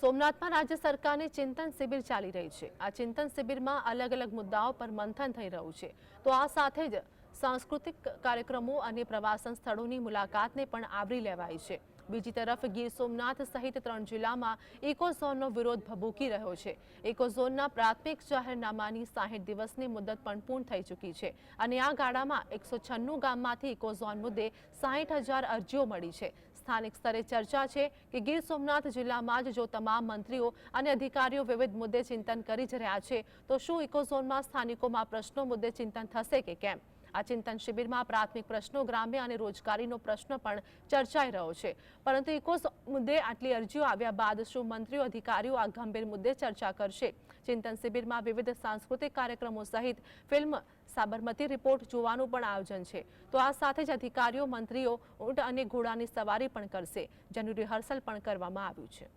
સોમનાથમાં રાજ્ય સરકારની ચિંતન શિબિર ચાલી રહી છે. આ ચિંતન શિબિરમાં અલગ અલગ મુદ્દાઓ પર મંથન થઈ રહ્યું છે. તો આ સાથે જ સાંસ્કૃતિક કાર્યક્રમો અને પ્રવાસન સ્થળોની મુલાકાતને પણ આવરી લેવાય છે. બીજી તરફ ગીર સોમનાથ સહિત ત્રણ જિલ્લામાં ઇકોઝોનનો વિરોધ ભભૂકી રહ્યો છે. ઇકોઝોનના પ્રાથમિક જાહેરનામાની સાહીઠ દિવસની મુદત પણ પૂર્ણ થઈ ચૂકી છે અને આ ગાળામાં એકસો છન્નું ગામમાંથી ઇકોઝોન મુદ્દે સાહીઠ હજાર અરજીઓ મળી છે. સ્થાનિક સ્તરે ચર્ચા છે કે ગીર સોમનાથ જિલ્લામાં જ જો તમામ મંત્રીઓ અને અધિકારીઓ વિવિધ મુદ્દે ચિંતન કરી જ રહ્યા છે, તો શું ઇકોઝોનમાં સ્થાનિકોમાં પ્રશ્નો મુદ્દે ચિંતન થશે કે કેમ? આ ચિંતન શિબિરમાં પ્રાથમિક પ્રશ્નો, ગ્રામ્ય અને રોજગારીનો પ્રશ્ન પણ ચર્ચાઈ રહ્યો છે. પરંતુ ઇકોસ મુદ્દે આટલી અરજીઓ આવ્યા બાદ શું મંત્રીઓ, અધિકારીઓ આ ગંભીર મુદ્દે ચર્ચા કરશે? ચિંતન શિબિરમાં વિવિધ સાંસ્કૃતિક કાર્યક્રમો સહિત ફિલ્મ સાબરમતી રિપોર્ટ જોવાનું પણ આયોજન છે. તો આ સાથે જ અધિકારીઓ, મંત્રીઓ, ઊંટ અને ઘોડાની સવારી પણ કરશે. જેનું રિહર્સલ પણ કરવામાં આવ્યું છે.